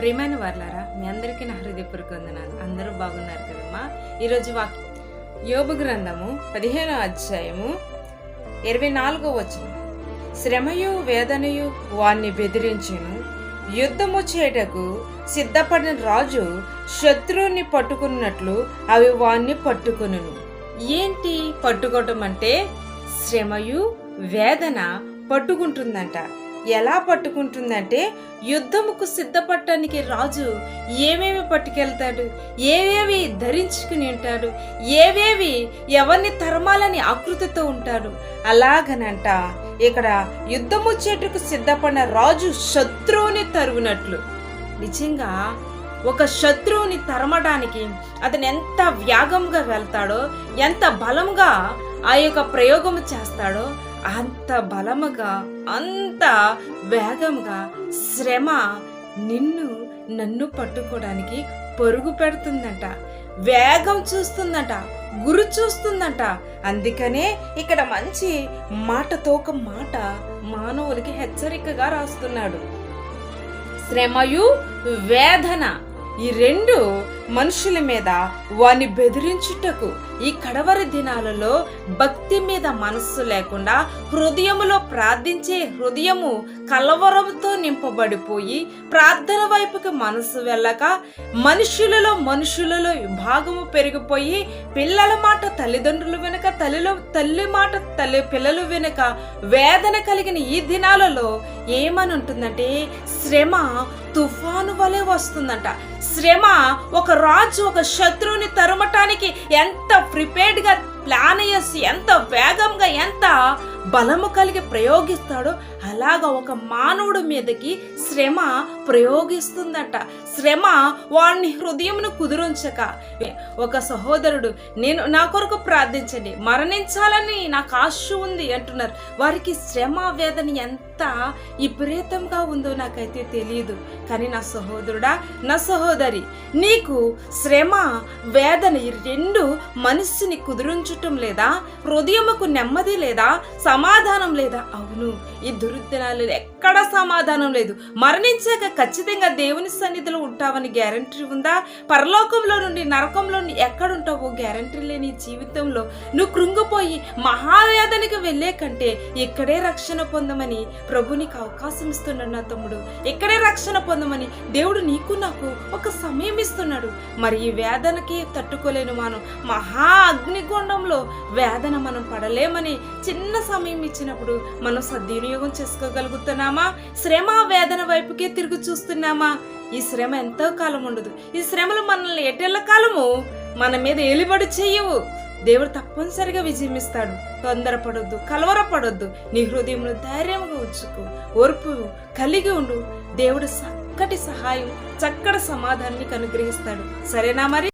ప్రేమైన వర్లారా మీ అందరికీ నా హృదయపూర్వక వందనాలు. అందరూ బాగున్నారు కదమ్మా? ఈరోజు వాక్ యోగ గ్రంథము పదిహేనో అధ్యాయము ఇరవై నాలుగో వచనం. శ్రమయు వేదనయు వాణ్ణి బెదిరించును. యుద్ధము చేయటకు సిద్ధపడిన రాజు శత్రువుని పట్టుకున్నట్లు అవి వాణ్ణి పట్టుకును ఏంటి పట్టుకోవటం అంటే? శ్రమయు వేదన పట్టుకుంటుందంట. ఎలా పట్టుకుంటుందంటే యుద్ధముకు సిద్ధపడటానికి రాజు ఏమేమి పట్టుకెళ్తాడు ఏవేవి ధరించుకుని ఉంటాడు ఏవేవి ఎవరిని తరమాలని ఆకృతితో ఉంటాడు అలాగనంట. ఇక్కడ యుద్ధము చెట్టుకు సిద్ధపడిన రాజు శత్రువుని తరుగునట్లు నిజంగా ఒక శత్రువుని తరమడానికి అతను ఎంత వ్యాగంగా వెళ్తాడో ఎంత బలంగా ఆ యొక్క ప్రయోగము చేస్తాడో అంత బలముగా అంత వేగంగా శ్రమ నిన్ను నన్ను పట్టుకోవడానికి పరుగు పెడుతుందంట వేగం చూస్తుందంట గురు చూస్తుందంట. అందుకనే ఇక్కడ మంచి మాటతో ఒక మాట మానవులకి హెచ్చరికగా రాస్తున్నాడు. శ్రమయు వేదన ఈ రెండు మనుషుల మీద వాని బెదిరించుటకు ఈ కడవరి దినాలలో భక్తి మీద మనస్సు లేకుండా హృదయములో ప్రార్థించే హృదయము కలవరంతో నింపబడిపోయి ప్రార్థన వైపుకి మనస్సు వెళ్ళక మనుషులలో మనుషులలో విభాగము పెరిగిపోయి పిల్లల మాట తల్లిదండ్రులు వెనుక తల్లిలో తల్లి మాట తల్లి పిల్లలు వెనుక వేదన కలిగిన ఈ దినాలలో ఏమని ఉంటుందంటే శ్రమ తుఫాను వలె వస్తుందంట. శ్రమ ఒక రాజు ఒక శత్రువుని తరుమటానికి ఎంత ప్రిపేర్డ్గా ప్లాన్ చేసి ఎంత వేగంగా ఎంత బలము కలిగి ప్రయోగిస్తాడో అలాగా ఒక మానవుడి మీదకి శ్రమ ప్రయోగిస్తుందట. శ్రమ వాడిని హృదయంను కుదురుంచక. ఒక సహోదరుడు నేను నా కొరకు ప్రార్థించండి. మరణించాలని నాకు ఆశ ఉంది అంటున్నారు. వారికి శ్రమ వేదన ఎంత విపరీతంగా ఉందో నాకైతే తెలియదు కానీ నా సహోదరుడా నా సహోదరి నీకు శ్రమ వేదన ఈ రెండు మనస్సుని కుదురుంచటం లేదా? హృదయముకు నెమ్మది లేదా? సమాధానం లేదా? అవును. ఈ దురుద్దినాలు ఎక్కడ సమాధానం లేదు. మరణించాక ఖచ్చితంగా దేవుని సన్నిధిలో ఉంటావని గ్యారంటీ ఉందా? పరలోకంలో నుండి నరకంలో ఎక్కడుంటావో గ్యారంటీ లేని జీవితంలో నువ్వు కృంగిపోయి మహావేదనకి వెళ్ళే కంటే ఇక్కడే రక్షణ పొందమని ప్రభు నీకు అవకాశం ఇస్తున్నాడు నా తమ్ముడు. ఇక్కడే రక్షణ పొందమని దేవుడు నీకు నాకు ఒక సమయం ఇస్తున్నాడు. మరి ఈ వేదనకి తట్టుకోలేను మనం మహా అగ్నిగుండంలో వేదన మనం పడలేమని చిన్న సమయం ఇచ్చినప్పుడు మనం సద్వినియోగం చేసుకోగలుగుతున్నామా? శ్రమ వేదన వైపుకే తిరిగి చూస్తున్నామా? ఈ శ్రమ ఎంతో కాలం ఉండదు. ఈ శ్రమలు మనల్ని ఎటెళ్ళ కాలము మన మీద ఏలిబడి చెయ్యవు దేవుడు తప్పనిసరిగా విజయం ఇస్తాడు తొందరపడొద్దు కలవరపడొద్దు. నీ హృదయంలో ధైర్యంగా ఉంచుకో ఓర్పు కలిగి ఉండు. దేవుడు చక్కటి సహాయం చక్కటి సమాధానాన్ని అనుగ్రహిస్తాడు సరేనా మరి?